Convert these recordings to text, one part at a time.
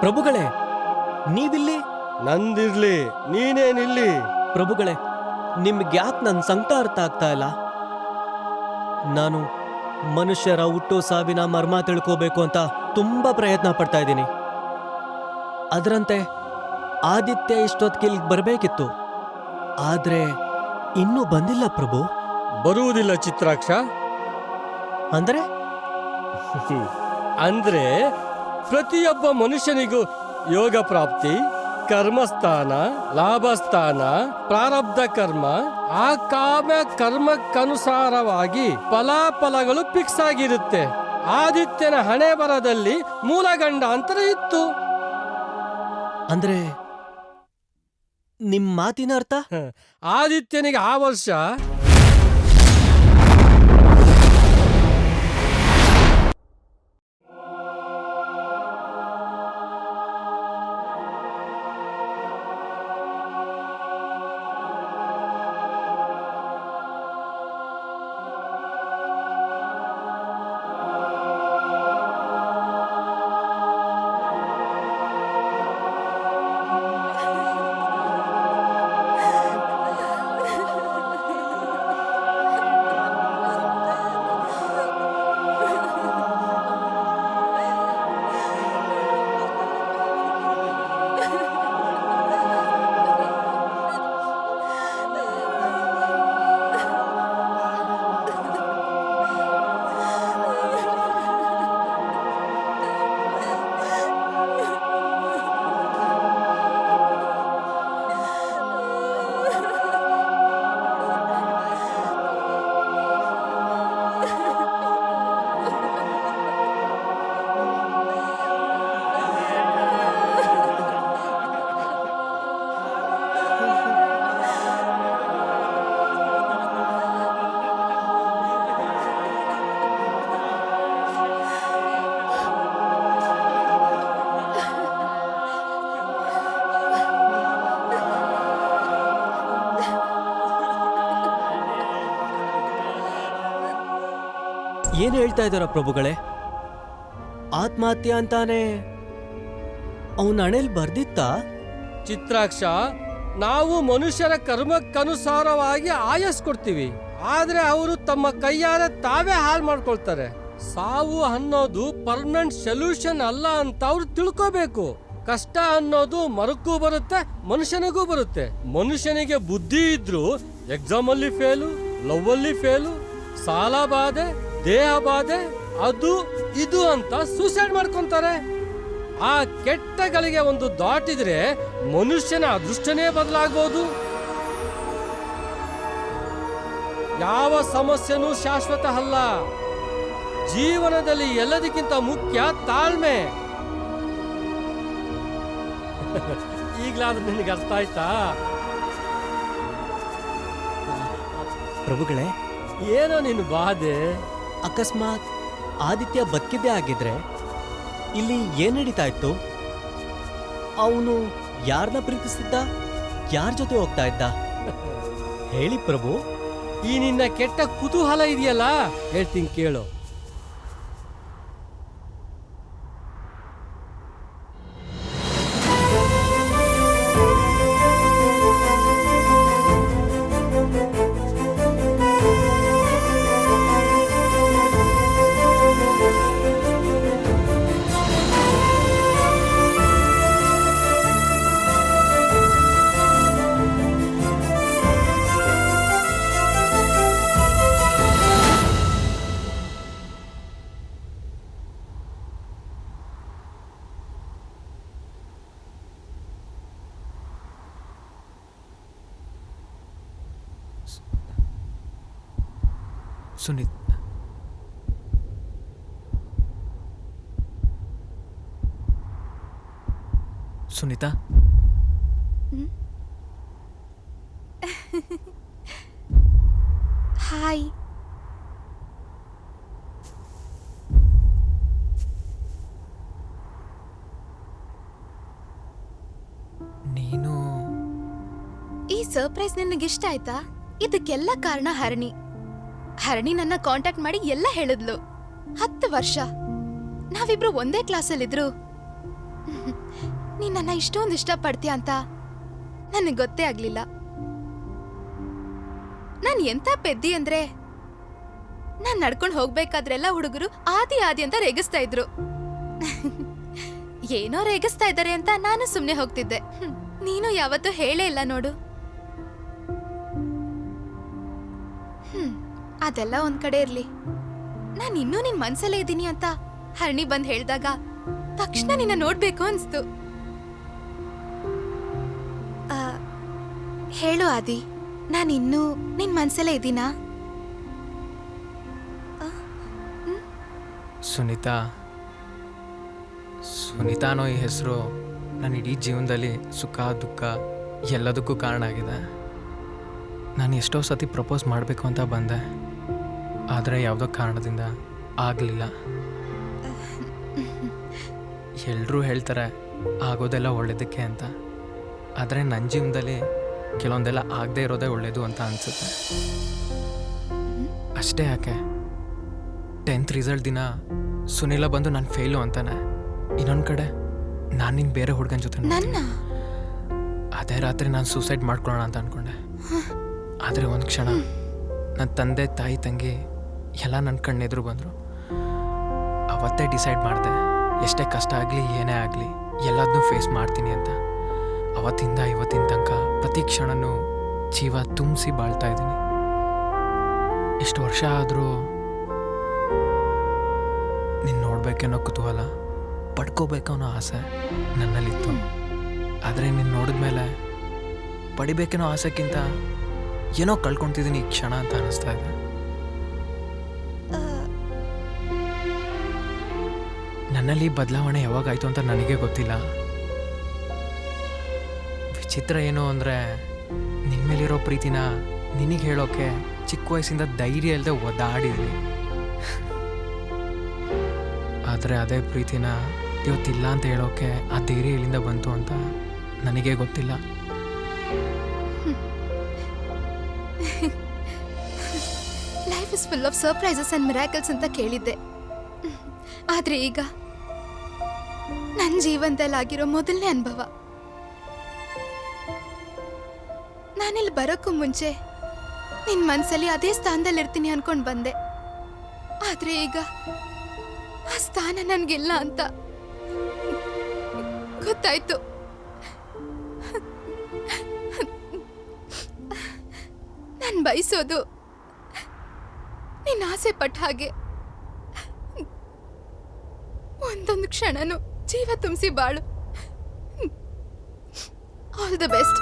ಪ್ರಭುಗಳೇ ನೀವಿಲ್ಲಿ? ನಂದಿರ್ಲಿ ನೀನೇನಿಲ್ಲಿ? ಪ್ರಭುಗಳೇ ನಿಮ್ಗೆ ಯಾಕೆ ನನ್ನ ಸಂಕಟ ಅರ್ಥ ಆಗ್ತಾ ಇಲ್ಲ? ನಾನು ಮನುಷ್ಯರ ಹುಟ್ಟು ಸಾವಿನ ಮರ್ಮ ತಿಳ್ಕೋಬೇಕು ಅಂತ ತುಂಬಾ ಪ್ರಯತ್ನ ಪಡ್ತಾ ಇದ್ದೀನಿ. ಅದರಂತೆ ಆದಿತ್ಯ ಇಷ್ಟೊತ್ತಿಗೆ ಇಲ್ಲಿಗೆ ಬರಬೇಕಿತ್ತು. ಆದ್ರೆ ಇನ್ನೂ ಬಂದಿಲ್ಲ ಪ್ರಭು. ಬರುವುದಿಲ್ಲ ಚಿತ್ರಾಕ್ಷ. ಅಂದ್ರೆ? ಅಂದ್ರೆ ಪ್ರತಿಯೊಬ್ಬ ಮನುಷ್ಯನಿಗೂ ಯೋಗ ಪ್ರಾಪ್ತಿ ಕರ್ಮಸ್ಥಾನ ಲಾಭಸ್ಥಾನ ಪ್ರಾರಬ್ಧ ಕರ್ಮ ಆ ಕಾಮ ಕರ್ಮಕ್ಕನುಸಾರವಾಗಿ ಫಲಾಫಲಗಳು ಫಿಕ್ಸ್ ಆಗಿರುತ್ತೆ. ಆದಿತ್ಯನ ಹಣೆ ಬರದಲ್ಲಿ ಮೂಲ ಗಂಡಾಂತರ ಇತ್ತು. ಅಂದ್ರೆ ನಿಮ್ ಮಾತಿನ ಅರ್ಥ? ಆದಿತ್ಯನಿಗೆ ಆ ವರ್ಷ ಏನು ಹೇಳ್ತಾ ಇದ್ದಾರ ಪ್ರಭುಗಳೇ? ಆತ್ಮಹತ್ಯೆ ಅಂತಾನೆ. ಅವನ ಹಣೆಲ್ ಬರ್ದಿತ್ತಾ? ಚಿತ್ರಾಕ್ಷ, ನಾವು ಮನುಷ್ಯರ ಕರ್ಮಕ್ಕನುಸಾರವಾಗಿ ಆಯಸ್ ಕೊಡ್ತೀವಿ. ಆದ್ರೆ ಅವರು ತಮ್ಮ ಕೈಯಾರೆ ತಾವೇ ಹಾಳು ಮಾಡ್ಕೊಳ್ತಾರೆ. ಸಾವು ಅನ್ನೋದು ಪರ್ಮನೆಂಟ್ ಸೊಲ್ಯೂಷನ್ ಅಲ್ಲ ಅಂತ ಅವ್ರು ತಿಳ್ಕೋಬೇಕು. ಕಷ್ಟ ಅನ್ನೋದು ಮರಕ್ಕೂ ಬರುತ್ತೆ, ಮನುಷ್ಯನಿಗೂ ಬರುತ್ತೆ. ಮನುಷ್ಯನಿಗೆ ಬುದ್ಧಿ ಇದ್ರು ಎಕ್ಸಾಮ್ ಅಲ್ಲಿ ಫೇಲು ಲವ್ ಅಲ್ಲಿ ಫೇಲು ಸಾಲ ಬಾಧೆ ದೇಹ ಬಾಧೆ ಅದು ಇದು ಅಂತ ಸೂಸೈಡ್ ಮಾಡ್ಕೊಂತಾರೆ. ಆ ಕೆಟ್ಟಗಳಿಗೆ ಒಂದು ದಾಟಿದ್ರೆ ಮನುಷ್ಯನ ಅದೃಷ್ಟನೇ ಬದಲಾಗ್ಬೋದು. ಯಾವ ಸಮಸ್ಯೆನೂ ಶಾಶ್ವತ ಅಲ್ಲ. ಜೀವನದಲ್ಲಿ ಎಲ್ಲದಕ್ಕಿಂತ ಮುಖ್ಯ ತಾಳ್ಮೆ. ಈಗ್ಲಾದ್ರೂ ನಿನಗೆ ಅರ್ಥ ಆಯ್ತಾ? ಪ್ರಭುಗಳೇ ಏನೋ ನಿನ್ನ ಬಾಧೆ. ಅಕಸ್ಮಾತ್ ಆದಿತ್ಯ ಬದುಕಿದ್ದೇ ಆಗಿದ್ರೆ ಇಲ್ಲಿ ಏನ್ ನಡೀತಾ ಇತ್ತು? ಅವನು ಯಾರನ್ನ ಪ್ರೀತಿಸ್ತಿದ್ದ? ಯಾರ ಜೊತೆ ಹೋಗ್ತಾ ಇದ್ದ? ಹೇಳಿ ಪ್ರಭು. ಈ ನಿನ್ನ ಕೆಟ್ಟ ಕುತೂಹಲ ಇದೆಯಲ್ಲ? ಹೇಳ್ತೀನಿ ಕೇಳು. ಸುನೀತ್. ಸುನಿತ? ಹಾಯ್ ನೀನು ಈ ಸರ್ಪ್ರೈಸ್ ನಿನಗೆ ಇಷ್ಟ ಆಯ್ತಾ? ಇದಕ್ಕೆಲ್ಲ ಕಾರಣ ಹರಣಿ. ಹರಣಿ ನನ್ನ ಕಾಂಟ್ಯಾಕ್ಟ್ ಮಾಡಿ ಎಲ್ಲ ಹೇಳಿದ್ಲು. ಹತ್ತು ವರ್ಷ. ನಾವಿಬ್ರು ಒಂದೇ ಕ್ಲಾಸಲ್ಲಿದ್ರು ನೀನ್ ನನ್ನ ಇಷ್ಟೊಂದು ಇಷ್ಟಪಡ್ತೀಯ ಅಂತ ನನಗೆ ಗೊತ್ತೇ ಆಗ್ಲಿಲ್ಲ. ನಾನು ಎಂತ ಪೆದ್ದಿ ಅಂದ್ರೆ? ನಾನ್ ನಡ್ಕೊಂಡು ಹೋಗ್ಬೇಕಾದ್ರೆಲ್ಲ ಹುಡುಗರು ಆದಿ ಆದಿ ಅಂತ ರೇಗಿಸ್ತಾ ಇದ್ರು. ಏನೋ ರೇಗಿಸ್ತಾ ಇದ್ದಾರೆ ಅಂತ ನಾನು ಸುಮ್ನೆ ಹೋಗ್ತಿದ್ದೆ. ನೀನು ಯಾವತ್ತೂ ಹೇಳೇ ಇಲ್ಲ ನೋಡು. ಅದೆಲ್ಲ ಒಂದ್ ಕಡೆ ಇರ್ಲಿ. ನಾನು ಇನ್ನೂ ನಿನ್ ಮನ್ಸಲ್ಲೇ ಇದ್ದೀನಿ ಅಂತ ಹರಣಿ ಬಂದ್ ಹೇಳ್ದಾಗ ತಕ್ಷಣ ನಿನ್ನ ನೋಡ್ಬೇಕು ಅನ್ಸ್ತು. ಹೇಳು ಆದಿ, ನಾನು ಇನ್ನೂ ನಿನ್ ಮನ್ಸಲ್ಲೇ ಇದ್ದೀನಾ? ಸುನೀತಾ, ಸುನಿತಾ ಅನ್ನೋ ಈ ಹೆಸರು ನನ್ನ ಇಡೀ ಜೀವನದಲ್ಲಿ ಸುಖ, ದುಃಖ ಎಲ್ಲದಕ್ಕೂ ಕಾರಣ ಆಗಿದೆ. ನಾನು ಎಷ್ಟೋ ಸತಿ ಪ್ರಪೋಸ್ ಮಾಡಬೇಕು ಅಂತ ಬಂದೆ. ಆದರೆ ಯಾವುದೋ ಕಾರಣದಿಂದ ಆಗಲಿಲ್ಲ. ಎಲ್ಲರೂ ಹೇಳ್ತಾರೆ ಆಗೋದೆಲ್ಲ ಒಳ್ಳೆಯದಕ್ಕೆ ಅಂತ. ಆದರೆ ನನ್ನ ಜೀವನದಲ್ಲಿ ಕೆಲವೊಂದೆಲ್ಲ ಆಗದೆ ಇರೋದೇ ಒಳ್ಳೆಯದು ಅಂತ ಅನಿಸುತ್ತೆ. ಅಷ್ಟೇ ಯಾಕೆ? ಟೆಂತ್ ರಿಸಲ್ಟ್ ದಿನ ಸುನಿಲ ಬಂದು ನಾನು ಫೇಲು ಅಂತಾನೆ. ಇನ್ನೊಂದು ಕಡೆ ನಾನು ನಿನ್ನ ಬೇರೆ ಹುಡುಗನ ಜೊತೆ ಅದೇ ರಾತ್ರಿ ನಾನು ಸೂಸೈಡ್ ಮಾಡ್ಕೊಳ್ಳೋಣ ಅಂತ ಅಂದ್ಕೊಂಡೆ ಆದರೆ ಒಂದು ಕ್ಷಣ ನನ್ನ ತಂದೆ ತಾಯಿ ತಂಗಿ ಎಲ್ಲ ನನ್ನ ಕಣ್ಣೆದುರು ಬಂದರು. ಅವತ್ತೇ ಡಿಸೈಡ್ ಮಾಡಿದೆ, ಎಷ್ಟೇ ಕಷ್ಟ ಆಗಲಿ, ಏನೇ ಆಗಲಿ ಎಲ್ಲದನ್ನೂ ಫೇಸ್ ಮಾಡ್ತೀನಿ ಅಂತ. ಅವತ್ತಿಂದ ಇವತ್ತಿನ ತನಕ ಪ್ರತಿ ಕ್ಷಣನೂ ಜೀವ ತುಂಬಿಸಿ ಬಾಳ್ತಾ ಇದ್ದೀನಿ. ಇಷ್ಟು ವರ್ಷ ಆದರೂ ನೀನು ನೋಡಬೇಕೇನೋ ಕುತೂಹಲ ಪಡ್ಕೋಬೇಕನ್ನೋ ಆಸೆ ನನ್ನಲ್ಲಿತ್ತು. ಆದರೆ ನೀನು ನೋಡಿದ ಮೇಲೆ ಪಡಿಬೇಕೇನೋ ಆಸೆಕ್ಕಿಂತ ಏನೋ ಕಳ್ಕೊತಿದ್ದೀನಿ ಈ ಕ್ಷಣ ಅಂತ ಅನ್ನಿಸ್ತಾ ಇದೆ. ನನ್ನಲ್ಲಿ ಬದಲಾವಣೆ ಯಾವಾಗಾಯ್ತು ಅಂತ ನನಗೆ ಗೊತ್ತಿಲ್ಲ. ವಿಚಿತ್ರ ಏನು ಅಂದರೆ ನಿನ್ನ ಮೇಲಿರೋ ಪ್ರೀತಿನ ನಿನಗೆ ಹೇಳೋಕೆ ಚಿಕ್ಕ ವಯಸ್ಸಿಂದ ಧೈರ್ಯ ಇಲ್ಲದೆ ಒದ್ದಾಡಿದ್ದೀನಿ ಆದರೆ ಅದೇ ಪ್ರೀತಿನ ಇವತ್ತಿಲ್ಲ ಅಂತ ಹೇಳೋಕೆ ಆ ಧೈರ್ಯ ಎಲ್ಲಿಂದ ಬಂತು ಅಂತ ನನಗೆ ಗೊತ್ತಿಲ್ಲ. Life is full of surprises and miracles ಅಂತ ಕೇಳಿದ್ದೆ. ಆದ್ರೆ ಈಗ ನನ್ನ ಜೀವನದಲ್ಲಿ ಆಗಿರೋ ಮೊದಲನೇ ಅನುಭವ. ನಾನಿಲ್ಲಿ ಬರೋಕ್ಕೂ ಮುಂಚೆ ನಿನ್ನ ಮನಸ್ಸಲ್ಲಿ ಅದೇ ಸ್ಥಾನದಲ್ಲಿ ಇರ್ತೀನಿ ಅನ್ಕೊಂಡು ಬಂದೆ. ಆದ್ರೆ ಈಗ ಆ ಸ್ಥಾನ ನನಗಿಲ್ಲ ಅಂತ ಗೊತ್ತಾಯ್ತು. ನಾನು ಬಯಸೋದು ನಿನ್ನ ಆಸೆ ಪಟ್ಟ ಹಾಗೆ ಒಂದೊಂದು ಕ್ಷಣನೂ ಜೀವ ತುಂಬಿಸಿ ಬಾಳು all the best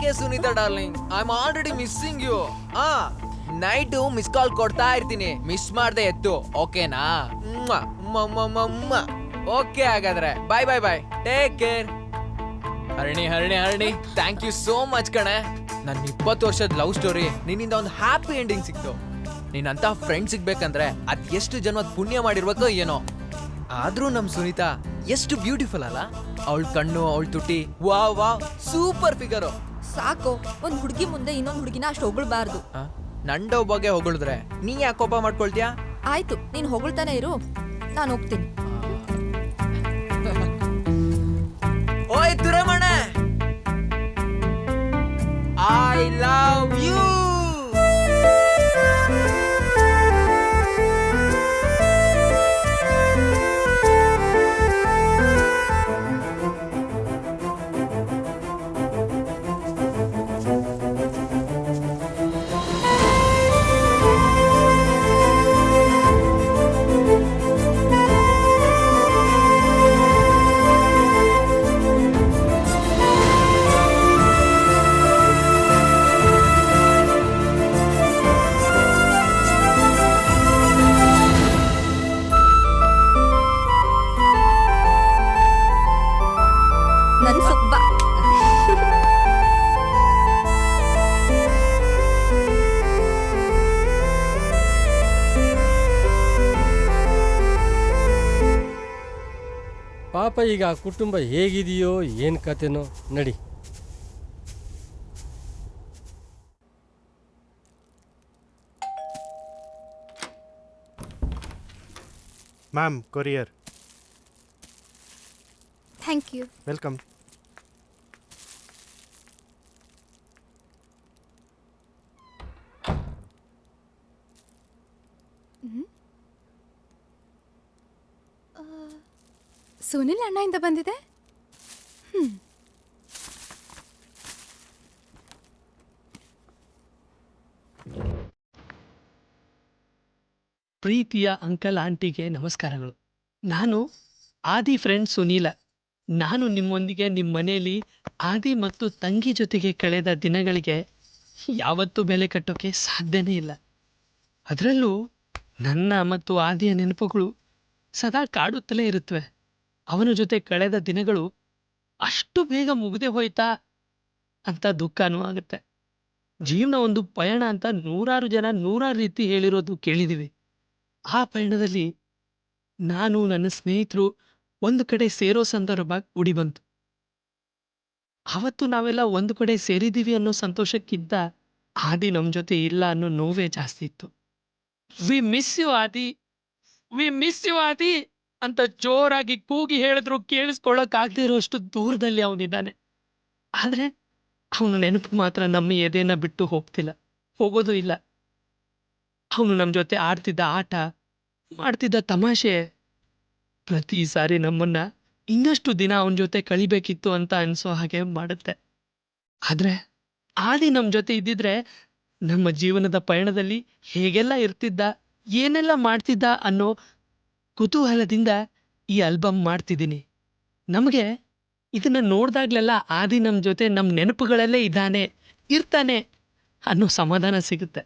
okay Sunita darling? I am already missing you ಆ ನೈಟು ಮಿಸ್ ಕಾಲ್ ಕೊಡ್ತಾ ಇರ್ತೀನಿ. ಮಿಸ್ ಮಾಡ್ದೆ ಎತ್ತು. ಓಕೆನಾ ಓಕೆ ಹಾಗಾದ್ರೆ. Bye bye bye take care Harani ಹರಣಿ ಹರಣಿ. ಥ್ಯಾಂಕ್ ಯು ಸೋ ಮಚ್ ಕಣೆ. ನನ್ನ ಇಪ್ಪತ್ತು ವರ್ಷದ ಲವ್ ಸ್ಟೋರಿ ನಿನ್ನಿಂದ ಒಂದು ಹ್ಯಾಪಿ ಎಂಡಿಂಗ್ ಸಿಕ್ತು. ನೀನಂತ ಫ್ರೆಂಡ್ ಸಿಗ್ಬೇಕಂದ್ರೆ ಅದ್ ಎಷ್ಟು ಜನ್ಮದ ಪುಣ್ಯ ಮಾಡಿರ್ಬೇಕೋ ಏನೋ. ಆದ್ರೂ ನಮ್ ಸುನೀತಾ ಎಷ್ಟು ಬ್ಯೂಟಿಫುಲ್ ಅಲ್ಲ. ಅವಳ ಕಣ್ಣು, ಅವಳ ತುಟಿ. ವಾ ವಾ ಸೂಪರ್ ಫಿಗರು ಸಾಕು. ಒಂದ್ ಹುಡುಗಿ ಮುಂದೆ ಇನ್ನೊಂದ್ ಹುಡುಗಿನ ಅಷ್ಟು ಹೊಗಳ್ಬಾರ್ದು. ನಂಡ ಬಗ್ಗೆ ಹೊಗಳಿದ್ರೆ ನೀ ಯಾಕೆ ಕೋಪ ಮಾಡ್ಕೊಳ್ತೀಯಾ? ಆಯ್ತು ನೀನ್ ಹೊಗಳ್ತಾನೆ ಇರು. ನಾನು ಹೋಗ್ತೀನಿ. ಓಯ್ ತುರಮಣ! ಐ ಲವ್ ಯು ಪಾಪ ಈಗ ಆ ಕುಟುಂಬ ಹೇಗಿದೆಯೋ ಏನು ಕತೆನೋ ನಡಿ. Ma'am courier. Thank you. Welcome. Sunil ಅಣ್ಣಯಿಂದ ಬಂದಿದೆ? ಪ್ರೀತಿಯ ಅಂಕಲ್ ಆಂಟಿಗೆ ನಮಸ್ಕಾರಗಳು. ನಾನು ಆದಿ ಫ್ರೆಂಡ್ ಸುನೀಲ. ನಾನು ನಿಮ್ಮೊಂದಿಗೆ ನಿಮ್ಮ ಮನೆಯಲ್ಲಿ ಆದಿ ಮತ್ತು ತಂಗಿ ಜೊತೆಗೆ ಕಳೆದ ದಿನಗಳಿಗೆ ಯಾವತ್ತೂ ಬೆಲೆ ಕಟ್ಟೋಕ್ಕೆ ಸಾಧ್ಯನೇ ಇಲ್ಲ. ಅದರಲ್ಲೂ ನನ್ನ ಮತ್ತು ಆದಿಯ ನೆನಪುಗಳು ಸದಾ ಕಾಡುತ್ತಲೇ ಇರುತ್ತವೆ ಅವನ ಜೊತೆ ಕಳೆದ ದಿನಗಳು ಅಷ್ಟು ಬೇಗ ಮುಗಿದೆ ಹೋಯ್ತಾ ಅಂತ ದುಃಖನೂ ಆಗುತ್ತೆ. ಜೀವನ ಒಂದು ಪಯಣ ಅಂತ ನೂರಾರು ಜನ ನೂರಾರು ರೀತಿ ಹೇಳಿರೋದು ಕೇಳಿದ್ದೀವಿ. ಆ ಪಯಣದಲ್ಲಿ ನಾನು, ನನ್ನ ಸ್ನೇಹಿತರು ಒಂದು ಕಡೆ ಸೇರೋ ಸಂದರ್ಭ ಉಡಿ ಬಂತು. ಅವತ್ತು ನಾವೆಲ್ಲ ಒಂದು ಕಡೆ ಸೇರಿದ್ದೀವಿ ಅನ್ನೋ ಸಂತೋಷಕ್ಕಿಂತ ಆದಿ ನಮ್ಮ ಜೊತೆ ಇಲ್ಲ ಅನ್ನೋ ನೋವೇ ಜಾಸ್ತಿ ಇತ್ತು. We miss you Adi. We miss you Adi. ಅಂತ ಜೋರಾಗಿ ಕೂಗಿ ಹೇಳಿದ್ರು ಕೇಳಿಸ್ಕೊಳ್ಳೋಕ್ಕಾಗದೇ ಇರೋಷ್ಟು ದೂರದಲ್ಲಿ ಅವನಿದ್ದಾನೆ. ಆದ್ರೆ ಅವನ ನೆನಪು ಮಾತ್ರ ನಮ್ಮ ಎದೆನ ಬಿಟ್ಟು ಹೋಗ್ತಿಲ್ಲ. ಹೋಗೋದು ಇಲ್ಲ. ಅವನು ನಮ್ಮ ಜೊತೆ ಆಡ್ತಿದ್ದ ಆಟ, ಮಾಡ್ತಿದ್ದ ತಮಾಷೆ ಪ್ರತಿ ಸಾರಿ ನಮ್ಮನ್ನ ಇನ್ನಷ್ಟು ದಿನ ಅವನ ಜೊತೆ ಕಳಿಬೇಕಿತ್ತು ಅಂತ ಅನ್ಸೋ ಹಾಗೆ ಮಾಡುತ್ತೆ. ಆದ್ರೆ ಆದಿ ನಮ್ಮ ಜೊತೆ ಇದ್ದಿದ್ರೆ ನಮ್ಮ ಜೀವನದ ಪಯಣದಲ್ಲಿ ಹೇಗೆಲ್ಲ ಇರ್ತಿದ್ದ, ಏನೆಲ್ಲ ಮಾಡ್ತಿದ್ದ ಅನ್ನೋ ಕುತೂಹಲದಿಂದ ಈ ಆಲ್ಬಮ್ ಮಾಡ್ತಿದ್ದೀನಿ. ನಮಗೆ ಇದನ್ನು ನೋಡ್ದಾಗ್ಲೆಲ್ಲ ಆದಿ ನಮ್ಮ ಜೊತೆ ನಮ್ಮ ನೆನಪುಗಳಲ್ಲೇ ಇದ್ದಾನೆ, ಇರ್ತಾನೆ ಅನ್ನೋ ಸಮಾಧಾನ ಸಿಗುತ್ತೆ.